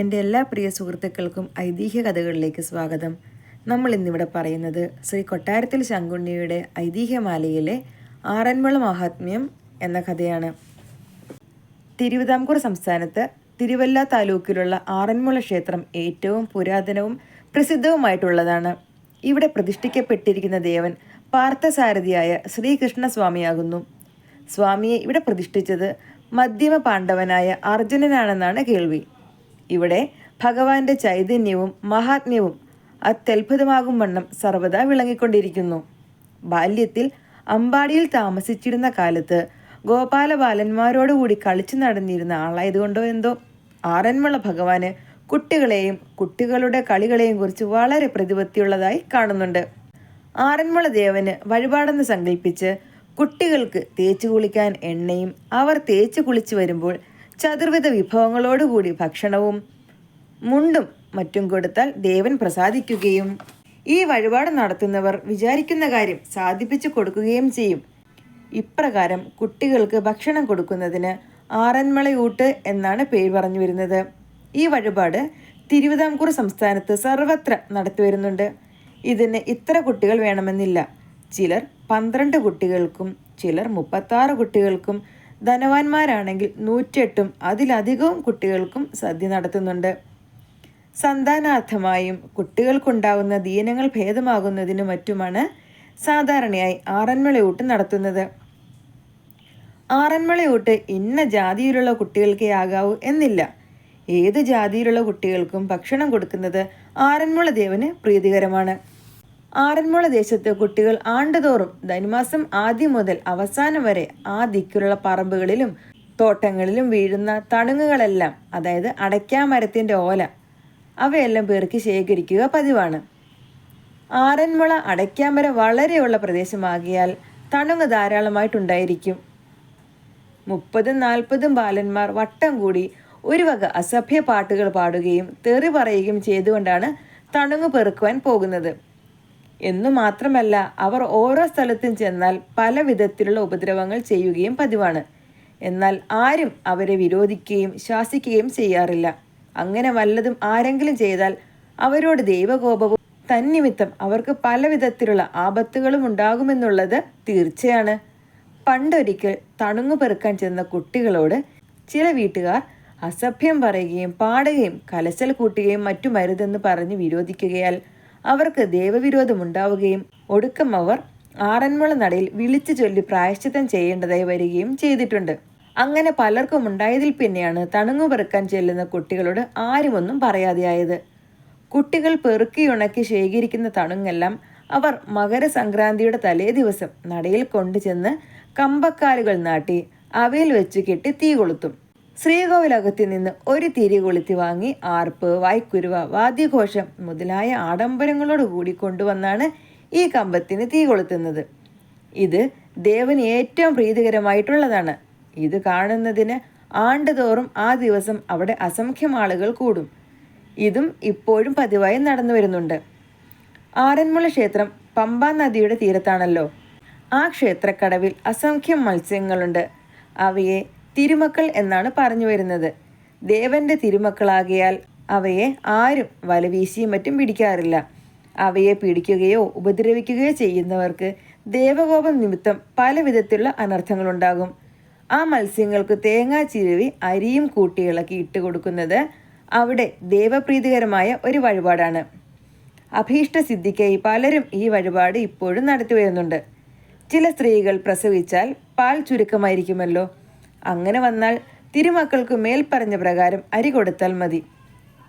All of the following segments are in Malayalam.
എന്റെ എല്ലാ പ്രിയ സുഹൃത്തുക്കൾക്കും ഐതിഹ്യ കഥകളിലേക്ക് സ്വാഗതം. നമ്മൾ ഇന്നിവിടെ പറയുന്നത് ശ്രീ കൊട്ടാരത്തിൽ ശങ്കുണ്ണിയുടെ ഐതിഹ്യമാലയിലെ ആറന്മുള മഹാത്മ്യം എന്ന കഥയാണ്. തിരുവിതാംകൂർ സംസ്ഥാനത്ത് തിരുവല്ല താലൂക്കിലുള്ള ആറന്മുള ക്ഷേത്രം ഏറ്റവും പുരാതനവും പ്രസിദ്ധവുമായിട്ടുള്ളതാണ്. ഇവിടെ പ്രതിഷ്ഠിക്കപ്പെട്ടിരിക്കുന്ന ദേവൻ പാർത്ഥസാരഥിയായ ശ്രീകൃഷ്ണസ്വാമിയാകുന്നു. സ്വാമിയെ ഇവിടെ പ്രതിഷ്ഠിച്ചത് മധ്യമ പാണ്ഡവനായ അർജുനനാണെന്നാണ് കേൾവി. ഇവിടെ ഭഗവാന്റെ ചൈതന്യവും മഹാത്മ്യവും അത്യത്ഭുതമാകും വണ്ണം സർവദാ വിളങ്ങിക്കൊണ്ടിരിക്കുന്നു. ബാല്യത്തിൽ അമ്പാടിയിൽ താമസിച്ചിരുന്ന കാലത്ത് ഗോപാലബാലന്മാരോടുകൂടി കളിച്ചു നടന്നിരുന്ന ആളായതുകൊണ്ടോ എന്തോ? ആറന്മുള ഭഗവാന് കുട്ടികളെയും കുട്ടികളുടെ കളികളെയും കുറിച്ച് വളരെ പ്രതിപത്തിയുള്ളതായി കാണുന്നുണ്ട്. ആറന്മുള ദേവന് വഴിപാടെന്ന് സങ്കല്പിച്ച് കുട്ടികൾക്ക് തേച്ചു കുളിക്കാൻ എണ്ണയും അവർ തേച്ചു കുളിച്ചു വരുമ്പോൾ ചതുർവിധ വിഭവങ്ങളോടുകൂടി ഭക്ഷണവും മുണ്ടും മറ്റും കൊടുത്താൽ ദേവൻ പ്രസാദിക്കുകയും ഈ വഴിപാട് നടത്തുന്നവർ വിചാരിക്കുന്ന കാര്യം സാധിപ്പിച്ചു കൊടുക്കുകയും ചെയ്യും. ഇപ്രകാരം കുട്ടികൾക്ക് ഭക്ഷണം കൊടുക്കുന്നതിന് ആറന്മളയൂട്ട് എന്നാണ് പേര് പറഞ്ഞു വരുന്നത്. ഈ വഴിപാട് തിരുവിതാംകൂർ സംസ്ഥാനത്ത് സർവത്ര നടത്തിവരുന്നുണ്ട് ഇതിന് ഇത്ര കുട്ടികൾ വേണമെന്നില്ല. ചിലർ പന്ത്രണ്ട് കുട്ടികൾക്കും ചിലർ മുപ്പത്താറ് കുട്ടികൾക്കും ധനവാന്മാരാണെങ്കിൽ നൂറ്റെട്ടും അതിലധികവും കുട്ടികൾക്കും സദ്യ നടത്തുന്നുണ്ട്. സന്താനാർത്ഥമായും കുട്ടികൾക്കുണ്ടാകുന്ന ദീനങ്ങൾ ഭേദമാകുന്നതിനു മറ്റുമാണ് സാധാരണയായി ആറന്മുളയൂട്ട് നടത്തുന്നത്. ആറന്മുളയൂട്ട് ഇന്ന ജാതിയിലുള്ള കുട്ടികൾക്കേ ആകാവൂ എന്നില്ല. ഏത് ജാതിയിലുള്ള കുട്ടികൾക്കും ഭക്ഷണം കൊടുക്കുന്നത് ആറന്മുള ദേവന് പ്രീതികരമാണ്. ആറന്മുള ദേശത്ത് കുട്ടികൾ ആണ്ടുതോറും ധനുമാസം ആദ്യം മുതൽ അവസാനം വരെ ആ ദിക്കിലുള്ള പറമ്പുകളിലും തോട്ടങ്ങളിലും വീഴുന്ന തണുങ്ങുകളെല്ലാം അതായത് അടയ്ക്കാമരത്തിന്റെ ഓല അവയെല്ലാം പേർക്ക് ശേഖരിക്കുക പതിവാണ്. ആറന്മുള അടയ്ക്കാമര വളരെയുള്ള പ്രദേശമാകിയാൽ തണുങ്ങ് ധാരാളമായിട്ടുണ്ടായിരിക്കും. മുപ്പതും നാൽപ്പതും ബാലന്മാർ വട്ടം കൂടി ഒരു വക അസഭ്യ പാട്ടുകൾ പാടുകയും തെറി പറയുകയും ചെയ്തുകൊണ്ടാണ് തണുങ്ങ് പെറുക്കുവാൻ പോകുന്നത്. എന്നു മാത്രമല്ല അവർ ഓരോ സ്ഥലത്തും ചെന്നാൽ പല വിധത്തിലുള്ള ഉപദ്രവങ്ങൾ ചെയ്യുകയും പതിവാണ്. എന്നാൽ ആരും അവരെ വിരോധിക്കുകയും ശാസിക്കുകയും ചെയ്യാറില്ല. അങ്ങനെ വല്ലതും ആരെങ്കിലും ചെയ്താൽ അവരോട് ദൈവകോപവും തന്നിമിത്തം അവർക്ക് പല വിധത്തിലുള്ള ആപത്തുകളും ഉണ്ടാകുമെന്നുള്ളത് തീർച്ചയാണ്. പണ്ടൊരിക്കൽ തണുങ്ങു പെറുക്കാൻ ചെന്ന കുട്ടികളോട് ചില വീട്ടുകാർ അസഭ്യം പറയുകയും പാടുകയും കലശൽ കൂട്ടുകയും മറ്റു മരുതെന്ന് പറഞ്ഞ് വിരോധിക്കുകയാൽ അവർക്ക് ദേവവിരോധമുണ്ടാവുകയും ഒടുക്കം അവർ ആറന്മുള നടയിൽ വിളിച്ചു ചൊല്ലി പ്രായശ്ചിത്തം ചെയ്യേണ്ടതായി വരികയും ചെയ്തിട്ടുണ്ട്. അങ്ങനെ പലർക്കും ഉണ്ടായതിൽ പിന്നെയാണ് തണുങ്ങു പെറുക്കാൻ ചെല്ലുന്ന കുട്ടികളോട് ആരുമൊന്നും പറയാതെയായത്. കുട്ടികൾ പെറുക്കിയുണക്കി ശേഖരിക്കുന്ന തണുങ്ങെല്ലാം അവർ മകരസംക്രാന്തിയുടെ തലേ ദിവസം നടയിൽ കൊണ്ടുചെന്ന് കമ്പക്കാലുകൾ നാട്ടി അവയിൽ വെച്ച് കെട്ടി തീ കൊളുത്തും. ശ്രീകോവിലകത്തിൽ നിന്ന് ഒരു തിരി കൊളുത്തി വാങ്ങി ആർപ്പ് വായ്ക്കുരുവ വാദ്യഘോഷം മുതലായ ആഡംബരങ്ങളോട് കൂടി കൊണ്ടുവന്നാണ് ഈ കമ്പത്തിന് തീ കൊളുത്തുന്നത്. ഇത് ദേവന് ഏറ്റവും പ്രീതികരമായിട്ടുള്ളതാണ്. ഇത് കാണുന്നതിന് ആണ്ടുതോറും ആ ദിവസം അവിടെ അസംഖ്യം ആളുകൾ കൂടും. ഇതും ഇപ്പോഴും പതിവായി നടന്നു വരുന്നുണ്ട്. ആറന്മുള ക്ഷേത്രം പമ്പാ നദിയുടെ തീരത്താണല്ലോ. ആ ക്ഷേത്രക്കടവിൽ അസംഖ്യം മത്സ്യങ്ങളുണ്ട്. അവയെ തിരുമക്കൾ എന്നാണ് പറഞ്ഞു വരുന്നത്. ദേവന്റെ തിരുമക്കളാകിയാൽ അവയെ ആരും വലവീശിയും മറ്റും പിടിക്കാറില്ല. അവയെ പിടിക്കുകയോ ഉപദ്രവിക്കുകയോ ചെയ്യുന്നവർക്ക് ദേവകോപം നിമിത്തം പല വിധത്തിലുള്ള അനർത്ഥങ്ങളുണ്ടാകും. ആ മത്സ്യങ്ങൾക്ക് തേങ്ങാ ചിരുവി അരിയും കൂട്ടിയിളക്കി ഇട്ട് കൊടുക്കുന്നത് അവിടെ ദേവപ്രീതികരമായ ഒരു വഴിപാടാണ്. അഭീഷ്ട സിദ്ധിക്കായി പലരും ഈ വഴിപാട് ഇപ്പോഴും നടത്തി വരുന്നുണ്ട്. ചില സ്ത്രീകൾ പ്രസവിച്ചാൽ പാൽ ചുരുക്കമായിരിക്കുമല്ലോ. അങ്ങനെ വന്നാൽ തിരുമക്കൾക്ക് മേൽപ്പറഞ്ഞ പ്രകാരം അരി കൊടുത്താൽ മതി.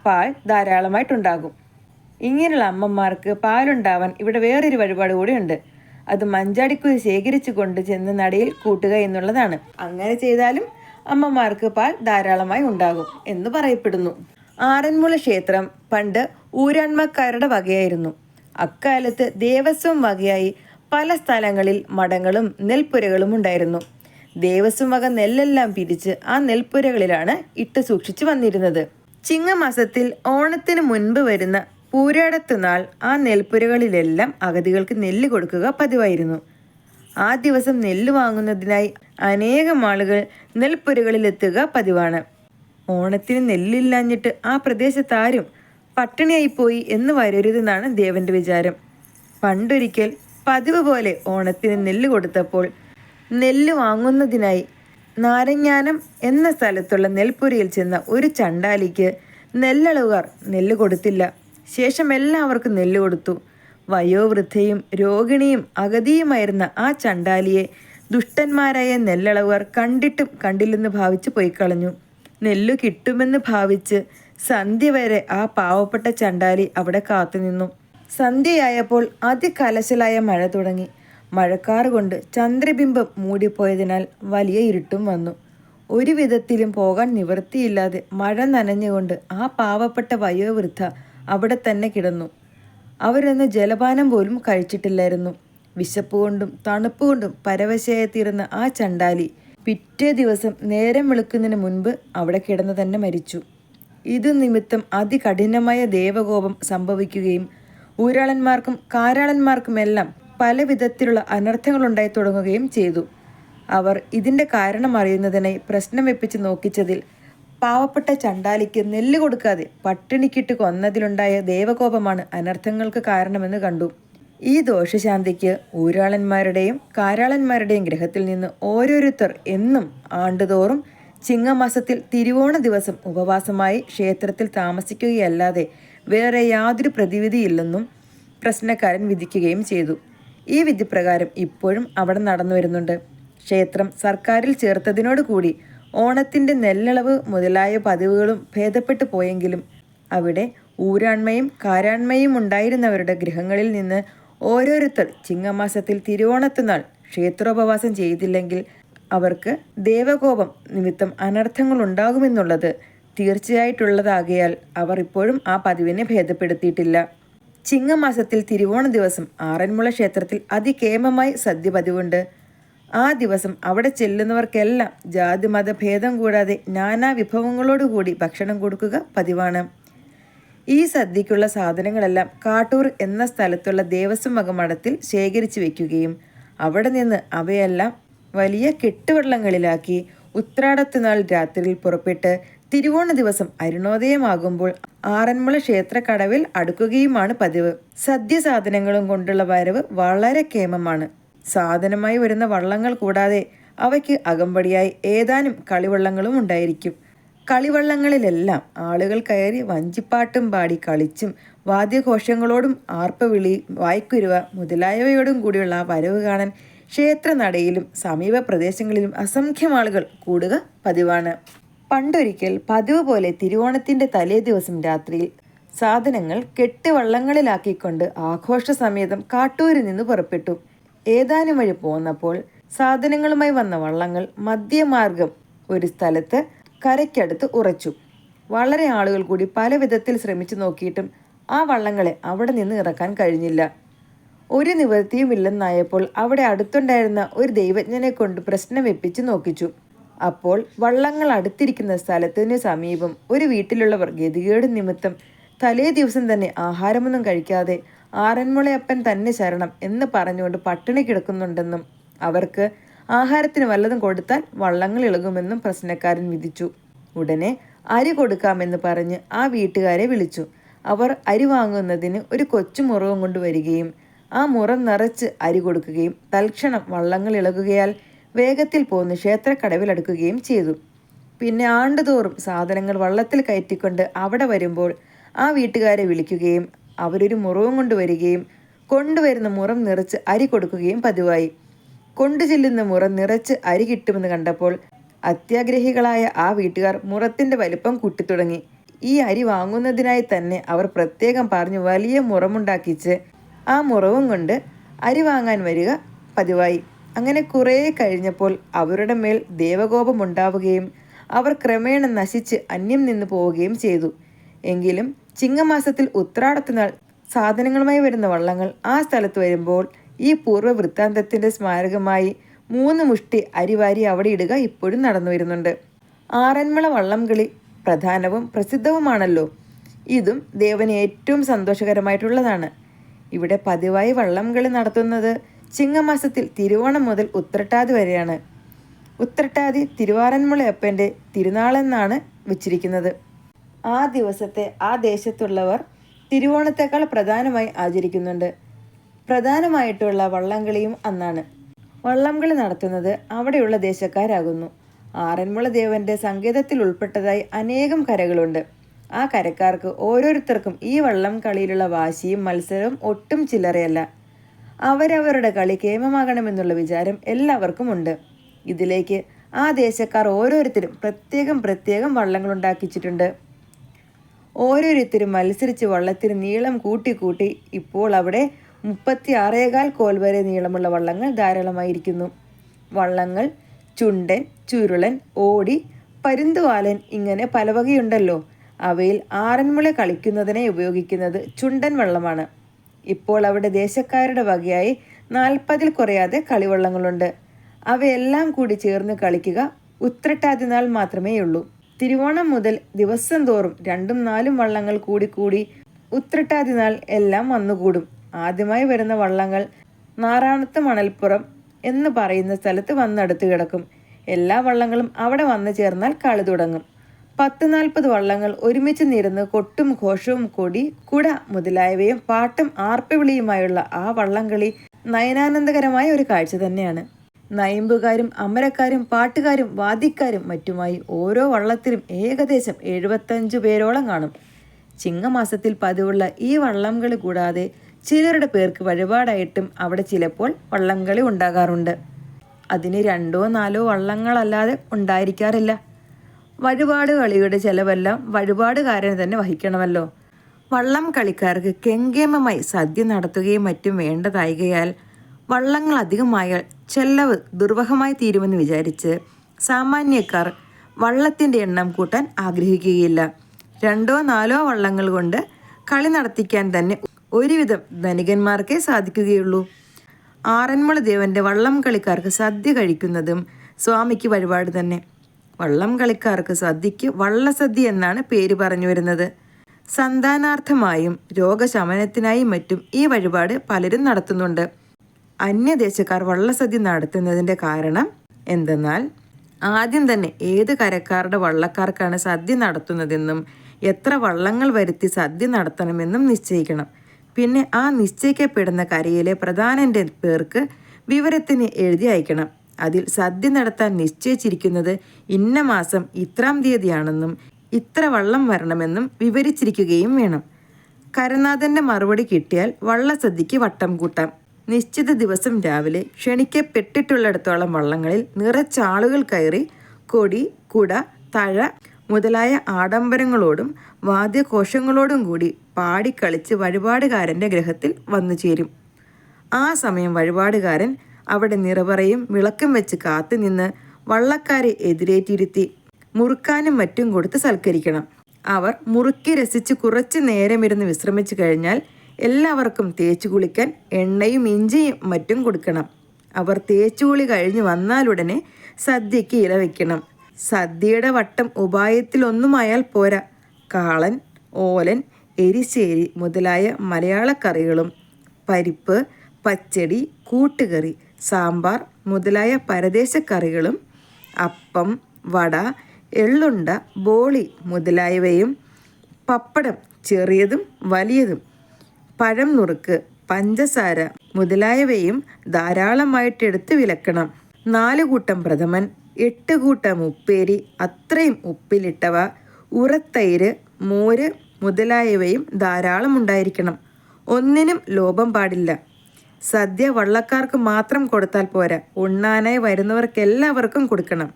പാൽ ധാരാളമായിട്ടുണ്ടാകും. ഇങ്ങനെയുള്ള അമ്മമാർക്ക് പാലുണ്ടാവാൻ ഇവിടെ വേറൊരു വഴിപാട് കൂടിയുണ്ട് അത് മഞ്ചാടിക്കുരി ശേഖരിച്ചു കൊണ്ട് ചെന്ന് നടയിൽ കൂട്ടുക എന്നുള്ളതാണ്. അങ്ങനെ ചെയ്താലും അമ്മമാർക്ക് പാൽ ധാരാളമായി ഉണ്ടാകും എന്ന് പറയപ്പെടുന്നു. ആറന്മുള ക്ഷേത്രം പണ്ട് ഊരാൺമക്കാരുടെ വകയായിരുന്നു. അക്കാലത്ത് ദേവസ്വം വകയായി പല സ്ഥലങ്ങളിൽ മഠങ്ങളും നെൽപ്പുരകളും ഉണ്ടായിരുന്നു. ദേവസ്വം വക നെല്ലെല്ലാം പിരിച്ച് ആ നെൽപ്പുരകളിലാണ് ഇട്ട് സൂക്ഷിച്ചു വന്നിരുന്നത്. ചിങ്ങമാസത്തിൽ ഓണത്തിന് മുൻപ് വരുന്ന പൂരാടത്ത് നാൾ ആ നെൽപ്പുരകളിലെല്ലാം അഗതികൾക്ക് നെല്ല് കൊടുക്കുക പതിവായിരുന്നു. ആ ദിവസം നെല്ല് വാങ്ങുന്നതിനായി അനേകം ആളുകൾ നെൽപ്പുരകളിലെത്തുക പതിവാണ്. ഓണത്തിന് നെല്ലില്ലാഞ്ഞിട്ട് ആ പ്രദേശത്താരും പട്ടിണിയായിപ്പോയി എന്ന് വരരുതെന്നാണ് ദേവന്റെ വിചാരം. പണ്ടൊരിക്കൽ പതിവ് പോലെ ഓണത്തിന് നെല്ല് കൊടുത്തപ്പോൾ നെല്ല് വാങ്ങുന്നതിനായി നാരങ്ങാനം എന്ന സ്ഥലത്തുള്ള നെൽപ്പുരയിൽ ചെന്ന ഒരു ചണ്ടാലിക്ക് നെല്ലളവുകാർ നെല്ല് കൊടുത്തില്ല. ശേഷം എല്ലാവർക്കും നെല്ല് കൊടുത്തു. വയോവൃദ്ധയും രോഗിണിയും അഗതിയുമായിരുന്ന ആ ചണ്ടാലിയെ ദുഷ്ടന്മാരായ നെല്ലളവുകാർ കണ്ടിട്ടും കണ്ടില്ലെന്ന് ഭാവിച്ച് പോയി കളഞ്ഞു. നെല്ലു കിട്ടുമെന്ന് ഭാവിച്ച് സന്ധ്യ വരെ ആ പാവപ്പെട്ട ചണ്ടാലി അവിടെ കാത്തുനിന്നു. സന്ധ്യയായപ്പോൾ അതികലശലായ മഴ തുടങ്ങി. മഴക്കാർ കൊണ്ട് ചന്ദ്രബിംബം മൂടിപ്പോയതിനാൽ വലിയ ഇരുട്ടും വന്നു. ഒരു വിധത്തിലും പോകാൻ നിവൃത്തിയില്ലാതെ മഴ നനഞ്ഞുകൊണ്ട് ആ പാവപ്പെട്ട വയോവൃദ്ധ അവിടെ തന്നെ കിടന്നു. അവരന്ന് ജലപാനം പോലും കഴിച്ചിട്ടില്ലായിരുന്നു. വിശപ്പ് കൊണ്ടും തണുപ്പ് കൊണ്ടും പരവശയായിത്തീർന്ന ആ ചണ്ടാലി പിറ്റേ ദിവസം നേരം വെളുക്കുന്നതിന് മുൻപ് അവിടെ കിടന്നു തന്നെ മരിച്ചു. ഇത് നിമിത്തം അതികഠിനമായ ദേവകോപം സംഭവിക്കുകയും ഊരാളന്മാർക്കും കാരാളന്മാർക്കുമെല്ലാം പല വിധത്തിലുള്ള അനർത്ഥങ്ങളുണ്ടായി തുടങ്ങുകയും ചെയ്തു. അവർ ഇതിന്റെ കാരണം അറിയുന്നതിനായി പ്രശ്നം വെപ്പിച്ച് നോക്കിച്ചതിൽ പാവപ്പെട്ട ചണ്ടാലിക്ക് നെല്ല് കൊടുക്കാതെ പട്ടിണിക്കിട്ട് കൊന്നതിലുണ്ടായ ദേവകോപമാണ് അനർത്ഥങ്ങൾക്ക് കാരണമെന്ന് കണ്ടു. ഈ ദോഷശാന്തിക്ക് ഊരാളന്മാരുടെയും കാരാളന്മാരുടെയും ഗ്രഹത്തിൽ നിന്ന് ഓരോരുത്തർ എന്നും ആണ്ടുതോറും ചിങ്ങമാസത്തിൽ തിരുവോണ ദിവസം ഉപവാസമായി ക്ഷേത്രത്തിൽ താമസിക്കുകയല്ലാതെ വേറെ യാതൊരു പ്രതിവിധിയില്ലെന്നും പ്രശ്നക്കാരൻ വിധിക്കുകയും ചെയ്തു. ഈ വിധിപ്രകാരം ഇപ്പോഴും അവിടെ നടന്നു വരുന്നുണ്ട്. ക്ഷേത്രം സർക്കാരിൽ ചേർത്തതിനോട് കൂടി ഓണത്തിന്റെ നെല്ലളവ് മുതലായ പതിവുകളും ഭേദപ്പെട്ടു പോയെങ്കിലും അവിടെ ഊരാൺമയും കാരാൺമയും ഉണ്ടായിരുന്നവരുടെ ഗൃഹങ്ങളിൽ നിന്ന് ഓരോരുത്തർ ചിങ്ങമാസത്തിൽ തിരുവോണത്തുനാൾ ക്ഷേത്രോപവാസം ചെയ്തില്ലെങ്കിൽ അവർക്ക് ദേവകോപം നിമിത്തം അനർത്ഥങ്ങൾ ഉണ്ടാകുമെന്നുള്ളത് തീർച്ചയായിട്ടുള്ളതാകയാൽ അവർ ഇപ്പോഴും ആ പതിവിനെ ഭേദപ്പെടുത്തിയിട്ടില്ല. ചിങ്ങമാസത്തിൽ തിരുവോണ ദിവസം ആറന്മുള ക്ഷേത്രത്തിൽ അതികേമമായി സദ്യ പതിവുണ്ട് ആ ദിവസം അവിടെ ചെല്ലുന്നവർക്കെല്ലാം ജാതിമത ഭേദം കൂടാതെ നാനാ വിഭവങ്ങളോടുകൂടി ഭക്ഷണം കൊടുക്കുക പതിവാണ്. ഈ സദ്യക്കുള്ള സാധനങ്ങളെല്ലാം കാട്ടൂർ എന്ന സ്ഥലത്തുള്ള ദേവസ്വം വകമഠത്തിൽ ശേഖരിച്ചു വയ്ക്കുകയും അവിടെ നിന്ന് അവയെല്ലാം വലിയ കെട്ടുവള്ളങ്ങളിലാക്കി ഉത്രാടത്തുനാൾ രാത്രിയിൽ പുറപ്പെട്ട് തിരുവോണ ദിവസം അരുണോദയമാകുമ്പോൾ ആറന്മുള ക്ഷേത്രക്കടവിൽ അടുക്കുകയുമാണ് പതിവ്. സദ്യ സാധനങ്ങളും കൊണ്ടുള്ള വരവ് വളരെ കേമമാണ്. സാധനമായി വരുന്ന വള്ളങ്ങൾ കൂടാതെ അവയ്ക്ക് അകമ്പടിയായി ഏതാനും കളിവള്ളങ്ങളും ഉണ്ടായിരിക്കും. കളിവള്ളങ്ങളിലെല്ലാം ആളുകൾ കയറി വഞ്ചിപ്പാട്ടും പാടി കളിച്ചും വാദ്യഘോഷങ്ങളോടും ആർപ്പവിളി വായ്ക്കുരുവ മുതലായവയോടും കൂടിയുള്ള വരവ് കാണാൻ ക്ഷേത്രനടയിലും സമീപ പ്രദേശങ്ങളിലും അസംഖ്യം ആളുകൾ കൂടുക പതിവാണ്. പണ്ടൊരിക്കൽ പതിവ് പോലെ തിരുവോണത്തിന്റെ തലേ ദിവസം രാത്രിയിൽ സാധനങ്ങൾ കെട്ടുവള്ളങ്ങളിലാക്കിക്കൊണ്ട് ആഘോഷ സമേതം കാട്ടൂരിൽ നിന്ന് പുറപ്പെട്ടു. ഏതാനും വഴി പോന്നപ്പോൾ സാധനങ്ങളുമായി വന്ന വള്ളങ്ങൾ മധ്യമാർഗം ഒരു സ്ഥലത്ത് കരയ്ക്കടുത്ത് ഉറച്ചു. വളരെ ആളുകൾ കൂടി പല വിധത്തിൽ ശ്രമിച്ചു നോക്കിയിട്ടും ആ വള്ളങ്ങളെ അവിടെ നിന്ന് ഇറക്കാൻ കഴിഞ്ഞില്ല. ഒരു നിവൃത്തിയുമില്ലെന്നായപ്പോൾ അവിടെ അടുത്തുണ്ടായിരുന്ന ഒരു ദൈവജ്ഞനെ കൊണ്ട് പ്രശ്നം വെപ്പിച്ച് നോക്കിച്ചു. അപ്പോൾ വള്ളങ്ങൾ അടുത്തിരിക്കുന്ന സ്ഥലത്തിന് സമീപം ഒരു വീട്ടിലുള്ളവർ ഗതികേട് നിമിത്തം തലേ ദിവസം തന്നെ ആഹാരമൊന്നും കഴിക്കാതെ ആറന്മുളയപ്പൻ തന്നെ ശരണം എന്ന് പറഞ്ഞുകൊണ്ട് പട്ടിണി കിടക്കുന്നുണ്ടെന്നും അവർക്ക് ആഹാരത്തിന് വല്ലതും കൊടുത്താൽ വള്ളങ്ങൾ ഇളകുമെന്നും പ്രശ്നക്കാരൻ വിധിച്ചു. ഉടനെ അരി കൊടുക്കാമെന്ന് പറഞ്ഞ് ആ വീട്ടുകാരെ വിളിച്ചു. അവർ അരി വാങ്ങുന്നതിന് ഒരു കൊച്ചു മുറവും കൊണ്ടുവരികയും ആ മുറം നിറച്ച് അരി കൊടുക്കുകയും തൽക്ഷണം വള്ളങ്ങൾ ഇളകുകയാൽ വേഗത്തിൽ പോന്ന് ക്ഷേത്രക്കടവിലടുക്കുകയും ചെയ്തു. പിന്നെ ആണ്ടുതോറും സാധനങ്ങൾ വള്ളത്തിൽ കയറ്റിക്കൊണ്ട് അവിടെ വരുമ്പോൾ ആ വീട്ടുകാരെ വിളിക്കുകയും അവരൊരു മുറവും കൊണ്ടുവരികയും കൊണ്ടുവരുന്ന മുറം നിറച്ച് അരി കൊടുക്കുകയും പതിവായി. കൊണ്ടു ചെല്ലുന്ന മുറം നിറച്ച് അരി കിട്ടുമെന്ന് കണ്ടപ്പോൾ അത്യാഗ്രഹികളായ ആ വീട്ടുകാർ മുറത്തിന്റെ വലിപ്പം കൂട്ടിത്തുടങ്ങി. ഈ അരി വാങ്ങുന്നതിനായി തന്നെ അവർ പ്രത്യേകം പറഞ്ഞു വലിയ മുറമുണ്ടാക്കിച്ച് ആ മുറവും കൊണ്ട് അരി വാങ്ങാൻ വരിക പതിവായി. അങ്ങനെ കുറേ കഴിഞ്ഞപ്പോൾ അവരുടെ മേൽ ദേവകോപമുണ്ടാവുകയും അവർ ക്രമേണ നശിച്ച് അന്യം നിന്ന് പോവുകയും ചെയ്തു. എങ്കിലും ചിങ്ങമാസത്തിൽ ഉത്രാടത്തിനാൾ സാധനങ്ങളുമായി വരുന്ന വള്ളങ്ങൾ ആ സ്ഥലത്ത് വരുമ്പോൾ ഈ പൂർവ വൃത്താന്തത്തിന്റെ സ്മാരകമായി മൂന്ന് മുഷ്ടി അരിവാരി അവിടെ ഇടുക ഇപ്പോഴും നടന്നു വരുന്നുണ്ട്. ആറന്മുള വള്ളംകളി പ്രധാനവും പ്രസിദ്ധവുമാണല്ലോ. ഇതും ദേവന് ഏറ്റവും സന്തോഷകരമായിട്ടുള്ളതാണ്. ഇവിടെ പതിവായി വള്ളംകളി നടത്തുന്നത് ചിങ്ങമാസത്തിൽ തിരുവോണം മുതൽ ഉത്രട്ടാതി വരെയാണ്. ഉത്രട്ടാതി തിരുവാറന്മുളയപ്പന്റെ തിരുനാളെന്നാണ് വച്ചിരിക്കുന്നത്. ആ ദിവസത്തെ ആ ദേശത്തുള്ളവർ തിരുവോണത്തേക്കാൾ പ്രധാനമായി ആചരിക്കുന്നുണ്ട്. പ്രധാനമായിട്ടുള്ള വള്ളംകളിയും അന്നാണ്. വള്ളംകളി നടത്തുന്നത് അവിടെയുള്ള ദേശക്കാരാകുന്നു. ആറന്മുള ദേവന്റെ സങ്കേതത്തിൽ ഉൾപ്പെട്ടതായി അനേകം കരകളുണ്ട്. ആ കരക്കാർക്ക് ഓരോരുത്തർക്കും ഈ വള്ളം കളിയിലുള്ള വാശിയും മത്സരവും ഒട്ടും ചില്ലറയല്ല. അവരവരുടെ കളി കേമമാകണമെന്നുള്ള വിചാരം എല്ലാവർക്കും ഉണ്ട് ഇതിലേക്ക് ആ ദേശക്കാർ ഓരോരുത്തരും പ്രത്യേകം പ്രത്യേകം വള്ളങ്ങൾ ഉണ്ടാക്കിച്ചിട്ടുണ്ട് ഓരോരുത്തരും മത്സരിച്ച് വള്ളത്തിന് നീളം കൂട്ടി കൂട്ടി ഇപ്പോൾ അവിടെ മുപ്പത്തി ആറേകാൽ കോൽ വരെ നീളമുള്ള വള്ളങ്ങൾ ധാരാളമായിരിക്കുന്നു. വള്ളങ്ങൾ ചുണ്ടൻ ചുരുളൻ ഓടി പരുന്തുവാലൻ ഇങ്ങനെ പലവകയുണ്ടല്ലോ. അവയിൽ ആറന്മുള കളിക്കുന്നതിനെ ഉപയോഗിക്കുന്നത് ചുണ്ടൻ വള്ളമാണ്. ഇപ്പോൾ അവിടെ ദേശക്കാരുടെ വകയായി നാൽപ്പതിൽ കുറയാതെ കളിവള്ളങ്ങളുണ്ട്. അവയെല്ലാം കൂടി ചേർന്ന് കളിക്കുക ഉത്രട്ടാതി നാൾ മാത്രമേ ഉള്ളൂ തിരുവോണം മുതൽ ദിവസം തോറും രണ്ടും നാലും വള്ളങ്ങൾ കൂടി കൂടി ഉത്രട്ടാതി നാൾ എല്ലാം വന്നുകൂടും. ആദ്യമായി വരുന്ന വള്ളങ്ങൾ നാറാണത്ത് മണൽപ്പുറം എന്ന് പറയുന്ന സ്ഥലത്ത് വന്നടുത്ത് കിടക്കും. എല്ലാ വള്ളങ്ങളും അവിടെ വന്നു ചേർന്നാൽ കളി തുടങ്ങും. പത്ത് നാൽപ്പത് വള്ളങ്ങൾ ഒരുമിച്ച് നിരന്ന് കൊട്ടും ഘോഷവും കൊടി കുട മുതലായവയും പാട്ടും ആർപ്പവിളിയുമായുള്ള ആ വള്ളംകളി നയനാനന്ദകരമായ ഒരു കാഴ്ച തന്നെയാണ്. നയമ്പുകാരും അമരക്കാരും പാട്ടുകാരും വാദിക്കാരും മറ്റുമായി ഓരോ വള്ളത്തിലും ഏകദേശം എഴുപത്തഞ്ചു പേരോളം കാണും. ചിങ്ങമാസത്തിൽ പതിവുള്ള ഈ വള്ളംകളി കൂടാതെ ചിലരുടെ പേർക്ക് വഴിപാടായിട്ടും അവിടെ ചിലപ്പോൾ വള്ളംകളി ഉണ്ടാകാറുണ്ട്. അതിന് രണ്ടോ നാലോ വള്ളങ്ങളല്ലാതെ ഉണ്ടായിരിക്കാറില്ല. വഴിപാട് കളിയുടെ ചെലവെല്ലാം വഴിപാടുകാരന് തന്നെ വഹിക്കണമല്ലോ. വള്ളം കളിക്കാർക്ക് കെങ്കേമമായി സദ്യ നടത്തുകയും മറ്റും വേണ്ടതായികയാൽ വള്ളങ്ങൾ അധികമായാൽ ചെലവ് ദുർവഹമായി തീരുമെന്ന് വിചാരിച്ച് സാമാന്യക്കാർ വള്ളത്തിന്റെ എണ്ണം കൂട്ടാൻ ആഗ്രഹിക്കുകയില്ല. രണ്ടോ നാലോ വള്ളങ്ങൾ കൊണ്ട് കളി നടത്തിക്കാൻ തന്നെ ഒരുവിധം ധനികന്മാർക്കേ സാധിക്കുകയുള്ളൂ. ആറന്മുള ദേവന്റെ വള്ളം കളിക്കാർക്ക് സദ്യ കഴിക്കുന്നതും സ്വാമിക്ക് വഴിപാട് തന്നെ. വള്ളം കളിക്കാർക്ക് സദ്യക്ക് വള്ളസദ്യ എന്നാണ് പേര് പറഞ്ഞു വരുന്നത്. സന്താനാർത്ഥമായും രോഗശമനത്തിനായും മറ്റും ഈ വഴിപാട് പലരും നടത്തുന്നുണ്ട്. അന്യദേശക്കാർ വള്ളസദ്യ നടത്തുന്നതിന്റെ കാരണം എന്തെന്നാൽ ആദ്യം തന്നെ ഏത് കരക്കാരുടെ വള്ളക്കാർക്കാണ് സദ്യ നടത്തുന്നതെന്നും എത്ര വള്ളങ്ങൾ വരുത്തി സദ്യ നടത്തണമെന്നും നിശ്ചയിക്കണം. പിന്നെ ആ നിശ്ചയിക്കപ്പെടുന്ന കരയിലെ പ്രധാനന്റെ പേർക്ക് വിവരത്തിന് എഴുതി അയക്കണം. അതിൽ സദ്യ നടത്താൻ നിശ്ചയിച്ചിരിക്കുന്നത് ഇന്ന മാസം ഇത്രാം തീയതിയാണെന്നും ഇത്ര വള്ളം വരണമെന്നും വിവരിച്ചിരിക്കുകയും വേണം. കരനാഥന്റെ മറുപടി കിട്ടിയാൽ വള്ളസദ്യക്ക് വട്ടം കൂട്ടാം. നിശ്ചിത ദിവസം രാവിലെ ക്ഷണിക്കപ്പെട്ടിട്ടുള്ളിടത്തോളം വള്ളങ്ങളിൽ നിറച്ചാളുകൾ കയറി കൊടി കുട തഴ മുതലായ ആഡംബരങ്ങളോടും വാദ്യഘോഷങ്ങളോടും കൂടി പാടിക്കളിച്ച് വഴിപാടുകാരന്റെ ഗ്രഹത്തിൽ വന്നു ചേരും ആ സമയം വഴിപാടുകാരൻ അവിടെ നിറവറയും വിളക്കും വെച്ച് കാത്തുനിന്ന് വള്ളക്കാരെ എതിരേറ്റിരുത്തി മുറുക്കാനും മറ്റും കൊടുത്ത് സൽക്കരിക്കണം. അവർ മുറുക്കി രസിച്ച് കുറച്ചു നേരമിരുന്ന് വിശ്രമിച്ചു കഴിഞ്ഞാൽ എല്ലാവർക്കും തേച്ചു കുളിക്കാൻ എണ്ണയും ഇഞ്ചിയും മറ്റും കൊടുക്കണം. അവർ തേച്ചു കുളി കഴിഞ്ഞ് വന്നാലുടനെ സദ്യയ്ക്ക് ഇല വയ്ക്കണം സദ്യയുടെ വട്ടം ഉപായത്തിലൊന്നുമായാൽ പോരാ. കാളൻ ഓലൻ എരിശ്ശേരി മുതലായ മലയാളക്കറികളും പരിപ്പ് പച്ചടി കൂട്ടുകറി സാമ്പാർ മുതലായ പരദേശക്കറികളും അപ്പം വട എള്ളുണ്ട ബോളി മുതലായവയും പപ്പടം ചെറിയതും വലിയതും പഴം നുറുക്ക് പഞ്ചസാര മുതലായവയും ധാരാളമായിട്ടെടുത്ത് വിലക്കണം. നാല് കൂട്ടം പ്രഥമൻ എട്ട് കൂട്ടം ഉപ്പേരി അത്രയും ഉപ്പിലിട്ടവ ഉറത്തൈര് മോര് മുതലായവയും ധാരാളം ഉണ്ടായിരിക്കണം. ഒന്നിനും ലോപം പാടില്ല. സദ്യ വള്ളക്കാർക്ക് മാത്രം കൊടുത്താൽ പോരാ. ഉണ്ണാനായി വരുന്നവർക്ക് എല്ലാവർക്കും കൊടുക്കണം.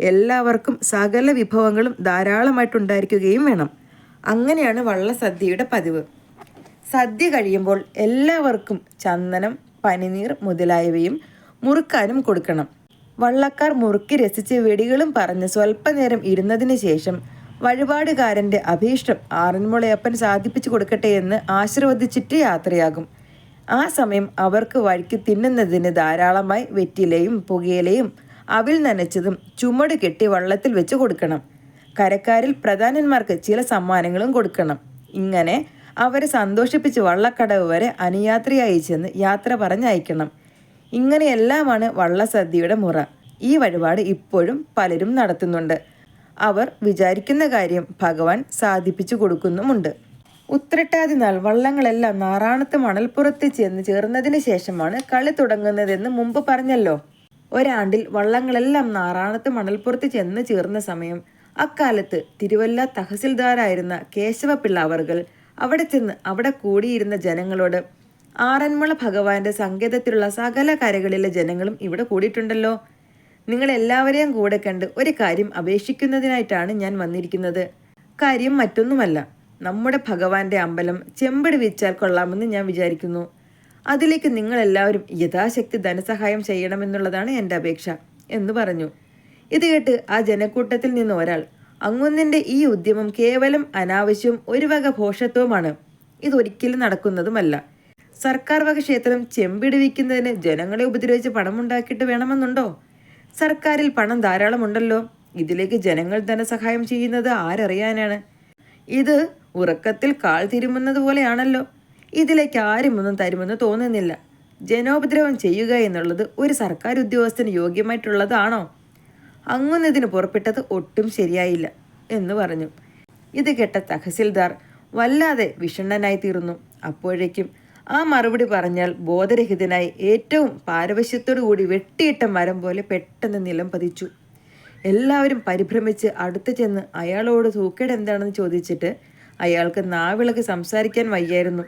എല്ലാവർക്കും സകല വിഭവങ്ങളും ധാരാളമായിട്ടുണ്ടായിരിക്കുകയും വേണം. അങ്ങനെയാണ് വള്ള സദ്യയുടെ പതിവ്. സദ്യ കഴിയുമ്പോൾ എല്ലാവർക്കും ചന്ദനം പനിനീർ മുതലായവയും മുറുക്കാനും കൊടുക്കണം. വള്ളക്കാർ മുറുക്കി രസിച്ച് വെടികളും പറഞ്ഞ് സ്വല്പനേരം ഇരുന്നതിന് ശേഷം വഴിപാടുകാരന്റെ അഭീഷ്ടം ആറന്മുളയപ്പൻ സാധിപ്പിച്ചു കൊടുക്കട്ടെ എന്ന് ആശീർവദിച്ചിട്ട് യാത്രയാകും. ആ സമയം അവർക്ക് വഴിക്ക് തിന്നുന്നതിന് ധാരാളമായി വെറ്റിലയും പുകയിലയും അവിൽ നനച്ചതും ചുമട് കെട്ടി വള്ളത്തിൽ വെച്ച് കൊടുക്കണം. കരക്കാരിൽ പ്രധാനന്മാർക്ക് ചില സമ്മാനങ്ങളും കൊടുക്കണം. ഇങ്ങനെ അവരെ സന്തോഷിപ്പിച്ച് വള്ളക്കടവ് വരെ അനുയാത്രയായി ചെന്ന് യാത്ര പറഞ്ഞയക്കണം. ഇങ്ങനെയെല്ലാമാണ് വള്ളസദ്യയുടെ മുറ. ഈ വഴിപാട് ഇപ്പോഴും പലരും നടത്തുന്നുണ്ട്. അവർ വിചാരിക്കുന്ന കാര്യം ഭഗവാൻ സാധിപ്പിച്ചു കൊടുക്കുന്നുമുണ്ട്. ഉത്രട്ടാതി നാൾ വള്ളങ്ങളെല്ലാം നാറാണത്ത് മണൽപ്പുറത്ത് ചെന്ന് ചേർന്നതിന് ശേഷമാണ് കളി തുടങ്ങുന്നതെന്ന് മുമ്പ് പറഞ്ഞല്ലോ. ഒരാണ്ടിൽ വള്ളങ്ങളെല്ലാം നാറാണത്ത് മണൽപ്പുറത്ത് ചെന്ന് ചേർന്ന സമയം അക്കാലത്ത് തിരുവല്ല തഹസിൽദാരായിരുന്ന കേശവപിള്ള അവർകൾ അവിടെ ചെന്ന് അവിടെ കൂടിയിരുന്ന ജനങ്ങളോട് ആറന്മുള ഭഗവാന്റെ സങ്കേതത്തിലുള്ള സകല കരകളിലെ ജനങ്ങളും ഇവിടെ കൂടിയിട്ടുണ്ടല്ലോ. നിങ്ങൾ എല്ലാവരെയും കൂടെ കണ്ട് ഒരു കാര്യം അപേക്ഷിക്കുന്നതിനായിട്ടാണ് ഞാൻ വന്നിരിക്കുന്നത്. കാര്യം മറ്റൊന്നുമല്ല. നമ്മുടെ ഭഗവാന്റെ അമ്പലം ചെമ്പടി വെച്ചാൽ കൊള്ളാമെന്ന് ഞാൻ വിചാരിക്കുന്നു. അതിലേക്ക് നിങ്ങളെല്ലാവരും യഥാശക്തി ധനസഹായം ചെയ്യണമെന്നുള്ളതാണ് എന്റെ അപേക്ഷ എന്ന് പറഞ്ഞു. ഇത് കേട്ട് ആ ജനക്കൂട്ടത്തിൽ നിന്ന് ഒരാൾ അങ്ങുന്നിന്റെ ഈ ഉദ്യമം കേവലം അനാവശ്യവും ഒരു വക ഭോഷത്വമാണ്. ഇതൊരിക്കലും നടക്കുന്നതുമല്ല. സർക്കാർ വക ക്ഷേത്രം ചെമ്പിടിവിക്കുന്നതിന് ജനങ്ങളെ ഉപദ്രവിച്ച് പണമുണ്ടാക്കിയിട്ട് വേണമെന്നുണ്ടോ? സർക്കാരിൽ പണം ധാരാളമുണ്ടല്ലോ. ഇതിലേക്ക് ജനങ്ങൾ ധനസഹായം ചെയ്യുന്നത് ആരറിയാനാണ്? ഇത് ഉറക്കത്തിൽ കാൽ തിരുമുന്നത് പോലെയാണല്ലോ. ഇതിലേക്ക് ആരും ഒന്നും തരുമെന്ന് തോന്നുന്നില്ല. ജനോപദ്രവം ചെയ്യുക എന്നുള്ളത് ഒരു സർക്കാർ ഉദ്യോഗസ്ഥന് യോഗ്യമായിട്ടുള്ളതാണോ? അങ്ങുന്നതിന് പുറപ്പെട്ടത് ഒട്ടും ശരിയായില്ല എന്ന് പറഞ്ഞു. ഇത് കേട്ട തഹസിൽദാർ വല്ലാതെ വിഷണ്ണനായി തീർന്നു. അപ്പോഴേക്കും ആ മറുപടി പറഞ്ഞാൽ ബോധരഹിതനായി ഏറ്റവും പാരവശ്യത്തോടു കൂടി വെട്ടിയിട്ട മരം പോലെ പെട്ടെന്ന് നിലം പതിച്ചു. എല്ലാവരും പരിഭ്രമിച്ച് അടുത്ത് ചെന്ന് അയാളോട് സൂക്കേട് എന്താണെന്ന് ചോദിച്ചിട്ട് അയാൾക്ക് നാവിളക്ക് സംസാരിക്കാൻ വയ്യായിരുന്നു.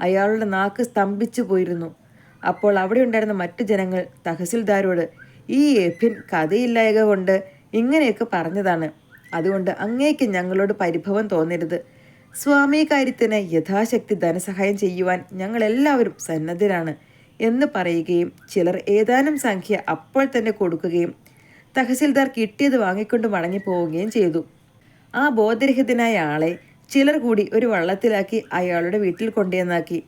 അയാളുടെ നാക്ക് സ്തംഭിച്ചു പോയിരുന്നു. അപ്പോൾ അവിടെ ഉണ്ടായിരുന്ന മറ്റു ജനങ്ങൾ തഹസിൽദാരോട് ഈ എഫിൻ കഥയില്ലായക കൊണ്ട് ഇങ്ങനെയൊക്കെ പറഞ്ഞതാണ്. അതുകൊണ്ട് അങ്ങേക്ക് ഞങ്ങളോട് പരിഭവം തോന്നരുത്. സ്വാമി കാര്യത്തിന് യഥാശക്തി ധനസഹായം ചെയ്യുവാൻ ഞങ്ങളെല്ലാവരും സന്നദ്ധരാണ് എന്ന് പറയുകയും ചിലർ ഏതാനും സംഖ്യ അപ്പോൾ തന്നെ കൊടുക്കുകയും തഹസിൽദാർ കിട്ടിയത് വാങ്ങിക്കൊണ്ട് മടങ്ങിപ്പോവുകയും ചെയ്തു. ആ ബോധരഹിതനായ ആളെ ചിലർ കൂടി ഒരു വള്ളത്തിലാക്കി അയാളുടെ വീട്ടിൽ കൊണ്ടുവന്നാക്കി.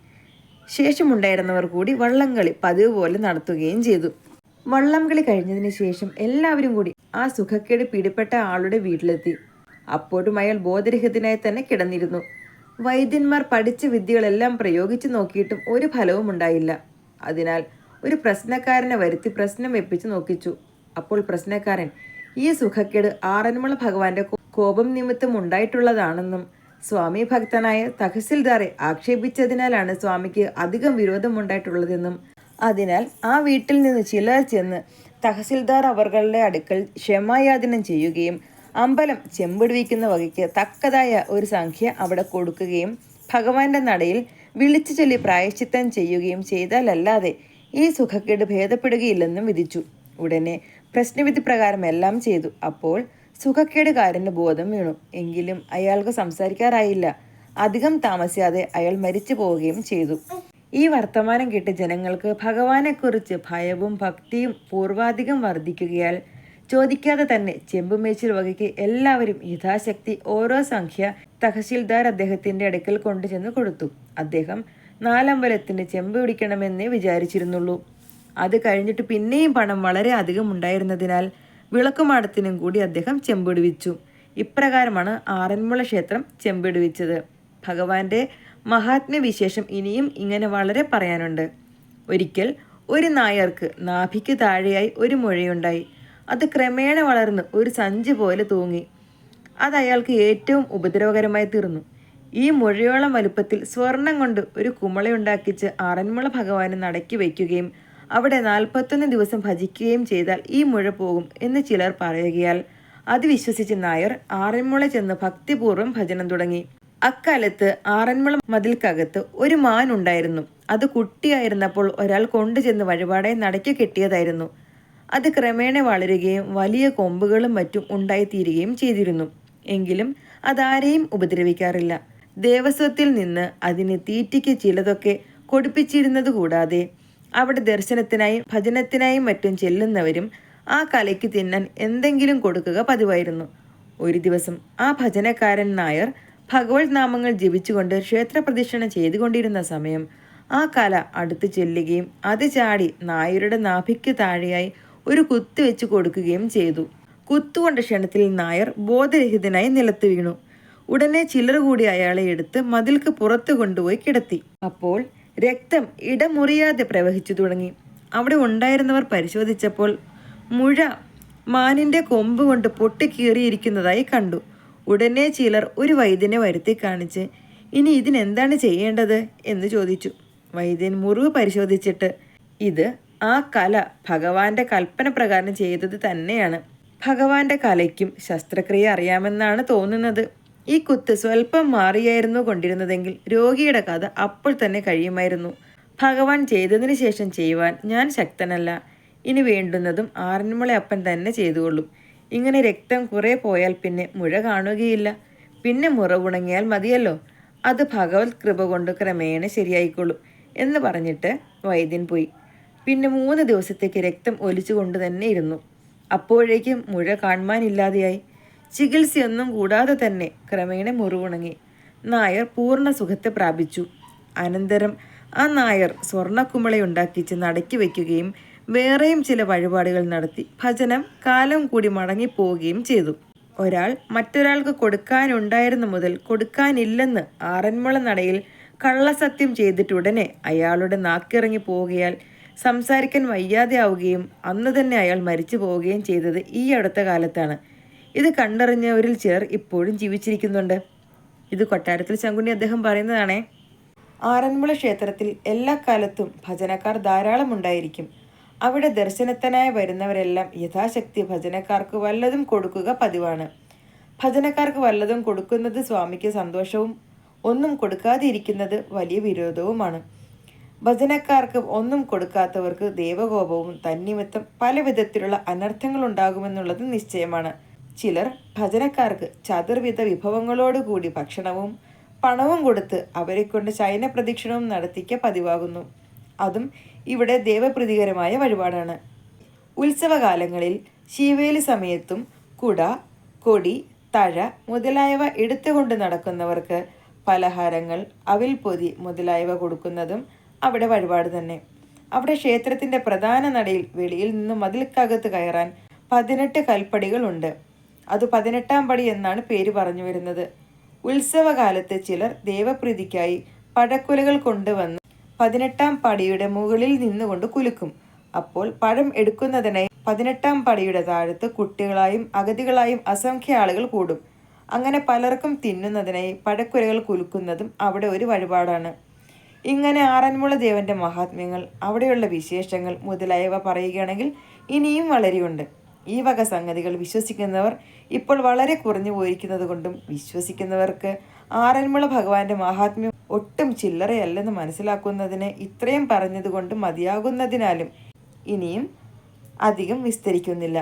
ശേഷമുണ്ടായിരുന്നവർ കൂടി വള്ളംകളി പതിവ് പോലെ നടത്തുകയും ചെയ്തു. വള്ളംകളി കഴിഞ്ഞതിന് ശേഷം എല്ലാവരും കൂടി ആ സുഖക്കേട് പിടിപ്പെട്ട ആളുടെ വീട്ടിലെത്തി. അപ്പോഴും അയാൾ ബോധരഹിതനായി തന്നെ കിടന്നിരുന്നു. വൈദ്യന്മാർ പഠിച്ച വിദ്യകളെല്ലാം പ്രയോഗിച്ചു നോക്കിയിട്ടും ഒരു ഫലവും ഉണ്ടായില്ല. അതിനാൽ ഒരു പ്രശ്നക്കാരനെ വരുത്തി പ്രശ്നം വെപ്പിച്ചു നോക്കിച്ചു. അപ്പോൾ പ്രശ്നക്കാരൻ ഈ സുഖക്കേട് ആറന്മുള ഭഗവാന്റെ കോപം നിമിത്തം ഉണ്ടായിട്ടുള്ളതാണെന്നും സ്വാമി ഭക്തനായ തഹസിൽദാറെ ആക്ഷേപിച്ചതിനാലാണ് സ്വാമിക്ക് അധികം വിരോധമുണ്ടായിട്ടുള്ളതെന്നും അതിനാൽ ആ വീട്ടിൽ നിന്ന് ചിലർ ചെന്ന് തഹസിൽദാർ അവർകളുടെ അടുക്കൽ ക്ഷമായാചനം ചെയ്യുകയും അമ്പലം ചെമ്പിടുവിക്കുന്ന വകയ്ക്ക് തക്കതായ ഒരു സംഖ്യ അവിടെ കൊടുക്കുകയും ഭഗവാന്റെ നടയിൽ വിളിച്ചു ചൊല്ലി പ്രായശ്ചിത്തം ചെയ്യുകയും ചെയ്താലല്ലാതെ ഈ സുഖക്കേട് ഭേദപ്പെടുകയില്ലെന്നും വിധിച്ചു. ഉടനെ പ്രശ്നവിധി പ്രകാരം എല്ലാം ചെയ്തു. അപ്പോൾ സുഖക്കേടുകാരന് ബോധം വീണു. എങ്കിലും അയാൾക്ക് സംസാരിക്കാറായില്ല. അധികം താമസിയാതെ അയാൾ മരിച്ചു പോവുകയും ചെയ്തു. ഈ വർത്തമാനം കേട്ട് ജനങ്ങൾക്ക് ഭഗവാനെക്കുറിച്ച് ഭയവും ഭക്തിയും പൂർവാധികം വർദ്ധിക്കുകയാൽ ചോദിക്കാതെ തന്നെ ചെമ്പുമേച്ചിൽ വകയ്ക്ക് എല്ലാവരും യഥാശക്തി ഓരോ സംഖ്യ തഹസിൽദാർ അദ്ദേഹത്തിന്റെ അടുക്കൽ കൊണ്ടുചെന്ന് കൊടുത്തു. അദ്ദേഹം നാലമ്പലത്തിന് ചെമ്പ് പിടിക്കണമെന്നേ വിചാരിച്ചിരുന്നുള്ളൂ. അത് കഴിഞ്ഞിട്ട് പിന്നെയും പണം വളരെ അധികം ഉണ്ടായിരുന്നതിനാൽ വിളക്കുമാടത്തിനും കൂടി അദ്ദേഹം ചെമ്പിടുവിച്ചു. ഇപ്രകാരമാണ് ആറന്മുള ക്ഷേത്രം ചെമ്പിടുവിച്ചത്. ഭഗവാന്റെ മഹാത്മ്യവിശേഷം ഇനിയും ഇങ്ങനെ വളരെ പറയാനുണ്ട്. ഒരിക്കൽ ഒരു നായർക്ക് നാഭിക്ക് താഴെയായി ഒരു മുഴയുണ്ടായി. അത് ക്രമേണ വളർന്ന് ഒരു സഞ്ചി പോലെ തൂങ്ങി. അത് അയാൾക്ക് ഏറ്റവും ഉപദ്രവകരമായി തീർന്നു. ഈ മുഴയോളം വലുപ്പത്തിൽ സ്വർണം കൊണ്ട് ഒരു കുമളയുണ്ടാക്കിച്ച് ആറന്മുള ഭഗവാനെ നടക്കി വയ്ക്കുകയും അവിടെ നാൽപ്പത്തൊന്ന് ദിവസം ഭജിക്കുകയും ചെയ്താൽ ഈ മുഴ പോകും എന്ന് ചിലർ പറയുകയാൽ അത് വിശ്വസിച്ച് നായർ ആറന്മുള ചെന്ന് ഭക്തിപൂർവം ഭജനം തുടങ്ങി. അക്കാലത്ത് ആറന്മുള മതിൽക്കകത്ത് ഒരു മാൻ ഉണ്ടായിരുന്നു. അത് കുട്ടിയായിരുന്നപ്പോൾ ഒരാൾ കൊണ്ടുചെന്ന് വഴിപാടെ നടക്കി കെട്ടിയതായിരുന്നു. അത് ക്രമേണ വളരുകയും വലിയ കൊമ്പുകളും മറ്റും ഉണ്ടായിത്തീരുകയും ചെയ്തിരുന്നു. എങ്കിലും അതാരെയും ഉപദ്രവിക്കാറില്ല. ദേവസ്വത്തിൽ നിന്ന് അതിന് തീറ്റയ്ക്ക് ചിലതൊക്കെ കൊടുപ്പിച്ചിരുന്നത് കൂടാതെ അവിടെ ദർശനത്തിനായും ഭജനത്തിനായും മറ്റും ചെല്ലുന്നവരും ആ കലയ്ക്ക് തിന്നാൻ എന്തെങ്കിലും കൊടുക്കുക പതിവായിരുന്നു. ഒരു ദിവസം ആ ഭജനക്കാരൻ നായർ ഭഗവത് നാമങ്ങൾ ജപിച്ചുകൊണ്ട് ക്ഷേത്ര പ്രദക്ഷിണം ചെയ്തുകൊണ്ടിരുന്ന സമയം ആ കല അടുത്ത് ചെല്ലുകയും അത് ചാടി നായരുടെ നാഭിക്ക് താഴെയായി ഒരു കുത്തു വെച്ച് കൊടുക്കുകയും ചെയ്തു. കുത്തുകൊണ്ട ക്ഷണത്തിൽ നായർ ബോധരഹിതനായി നിലത്ത് വീണു. ഉടനെ ചിലർ കൂടി അയാളെ എടുത്ത് മതിൽക്ക് പുറത്തു കൊണ്ടുപോയി കിടത്തി. അപ്പോൾ രക്തം ഇടമുറിയാതെ പ്രവഹിച്ചു തുടങ്ങി. അവിടെ ഉണ്ടായിരുന്നവർ പരിശോധിച്ചപ്പോൾ മുഴ മാനിന്റെ കൊമ്പ് കൊണ്ട് പൊട്ടിക്കീറിയിരിക്കുന്നതായി കണ്ടു. ഉടനെ ചിലർ ഒരു വൈദ്യനെ വരുത്തി കാണിച്ച് ഇനി ഇതിനെന്താണ് ചെയ്യേണ്ടത്? എന്ന് ചോദിച്ചു. വൈദ്യൻ മുറിവ് പരിശോധിച്ചിട്ട് ഇത് ആ കല ഭഗവാന്റെ കൽപ്പന പ്രകാരം ചെയ്തത് തന്നെയാണ്. ഭഗവാന്റെ കലയ്ക്കും ശസ്ത്രക്രിയ അറിയാമെന്നാണ് തോന്നുന്നത്. ഈ കുത്ത് സ്വല്പം മാറിയായിരുന്നു കൊണ്ടിരുന്നതെങ്കിൽ രോഗിയുടെ കഥ അപ്പോൾ തന്നെ കഴിയുമായിരുന്നു. ഭഗവാൻ ചെയ്തതിന് ശേഷം ചെയ്യുവാൻ ഞാൻ ശക്തനല്ല. ഇനി വേണ്ടുന്നതും ആറന്മുള അപ്പൻ തന്നെ ചെയ്തുകൊള്ളും. ഇങ്ങനെ രക്തം കുറേ പോയാൽ പിന്നെ മുഴ കാണുകയില്ല. പിന്നെ മുറവുണങ്ങിയാൽ മതിയല്ലോ. അത് ഭഗവത് കൃപ കൊണ്ട് ക്രമേണ ശരിയായിക്കൊള്ളും എന്ന് പറഞ്ഞിട്ട് വൈദ്യൻ പോയി. പിന്നെ മൂന്ന് ദിവസത്തേക്ക് രക്തം ഒലിച്ചുകൊണ്ട് തന്നെ ഇരുന്നു. അപ്പോഴേക്കും മുഴ കാണുവാനില്ലാതെയായി. ചികിത്സയൊന്നും കൂടാതെ തന്നെ ക്രമേണ മുറിവുണങ്ങി. നായർ പൂർണ സുഖത്തെ പ്രാപിച്ചു. അനന്തരം ആ നായർ സ്വർണക്കുമളയുണ്ടാക്കിച്ച് നടക്കി വയ്ക്കുകയും വേറെയും ചില വഴിപാടുകൾ നടത്തി ഭജനം കാലം കൂടി മടങ്ങിപ്പോവുകയും ചെയ്തു. ഒരാൾ മറ്റൊരാൾക്ക് കൊടുക്കാനുണ്ടായിരുന്ന മുതൽ കൊടുക്കാനില്ലെന്ന് ആറന്മുള നടയിൽ കള്ളസത്യം ചെയ്തിട്ടുടനെ അയാളുടെ നാക്കിറങ്ങി പോവുകയാൽ സംസാരിക്കാൻ വയ്യാതെ ആവുകയും അന്ന് തന്നെ അയാൾ മരിച്ചു പോവുകയും ചെയ്തത് ഈ അടുത്ത കാലത്താണ്. ഇത് കണ്ടറിഞ്ഞവരിൽ ചിലർ ഇപ്പോഴും ജീവിച്ചിരിക്കുന്നുണ്ട്. ഇത് കൊട്ടാരത്തിൽ ശങ്കുണ്ണി അദ്ദേഹം പറയുന്നതാണേ. ആറന്മുള ക്ഷേത്രത്തിൽ എല്ലാ കാലത്തും ഭജനക്കാർ ധാരാളം ഉണ്ടായിരിക്കും. അവിടെ ദർശനത്തിനായി വരുന്നവരെല്ലാം യഥാശക്തി ഭജനക്കാർക്ക് വല്ലതും കൊടുക്കുക പതിവാണ്. ഭജനക്കാർക്ക് വല്ലതും കൊടുക്കുന്നത് സ്വാമിക്ക് സന്തോഷവും ഒന്നും കൊടുക്കാതിരിക്കുന്നത് വലിയ വിരോധവുമാണ്. ഭജനക്കാർക്ക് ഒന്നും കൊടുക്കാത്തവർക്ക് ദേവകോപവും തന്നിമിത്തം പല വിധത്തിലുള്ള അനർത്ഥങ്ങൾ ഉണ്ടാകുമെന്നുള്ളത് നിശ്ചയമാണ്. ചിലർ ഭജനക്കാർക്ക് ചതുർവിധ വിഭവങ്ങളോടുകൂടി ഭക്ഷണവും പണവും കൊടുത്ത് അവരെക്കൊണ്ട് ശയന പ്രദക്ഷിണവും നടത്തിക്ക പതിവാകുന്നു. അതും ഇവിടെ ദേവപ്രീതികരമായ വഴിപാടാണ്. ഉത്സവകാലങ്ങളിൽ ശിവേലി സമയത്തും കുട കൊടി തഴ മുതലായവ എടുത്തുകൊണ്ട് നടക്കുന്നവർക്ക് പലഹാരങ്ങൾ അവിൽ പൊതി മുതലായവ കൊടുക്കുന്നതും അവിടെ വഴിപാട് തന്നെ. അവിടെ ക്ഷേത്രത്തിന്റെ പ്രധാന നടയിൽ വെളിയിൽ നിന്നും മതിൽക്കകത്ത് കയറാൻ പതിനെട്ട് കൽപ്പടികളുണ്ട്. അത് പതിനെട്ടാം പടി എന്നാണ് പേര് പറഞ്ഞു വരുന്നത്. ഉത്സവകാലത്ത് ചിലർ ദേവപ്രീതിക്കായി പഴക്കുലകൾ കൊണ്ടുവന്ന് പതിനെട്ടാം പടിയുടെ മുകളിൽ നിന്നുകൊണ്ട് കുലുക്കും. അപ്പോൾ പഴം എടുക്കുന്നതിനായി പതിനെട്ടാം പടിയുടെ താഴത്ത് കുട്ടികളായും അഗതികളായും അസംഖ്യ ആളുകൾ കൂടും. അങ്ങനെ പലർക്കും തിന്നുന്നതിനായി പഴക്കുലകൾ കുലുക്കുന്നതും അവിടെ ഒരു വഴിപാടാണ്. ഇങ്ങനെ ആറന്മുള ദേവന്റെ മഹാത്മ്യങ്ങൾ അവിടെയുള്ള വിശേഷങ്ങൾ മുതലായവ പറയുകയാണെങ്കിൽ ഇനിയും വളരെയുണ്ട്. ഈ വക സംഗതികൾ വിശ്വസിക്കുന്നവർ ഇപ്പോൾ വളരെ കുറഞ്ഞു പോയിരിക്കുന്നത് കൊണ്ടും വിശ്വസിക്കുന്നവർക്ക് ആറന്മുള ഭഗവാന്റെ മഹാത്മ്യം ഒട്ടും ചില്ലറയല്ലെന്ന് മനസ്സിലാക്കുന്നതിന് ഇത്രയും പറഞ്ഞതുകൊണ്ട് മതിയാകുന്നതിനാലും ഇനിയും അധികം വിസ്തരിക്കുന്നില്ല.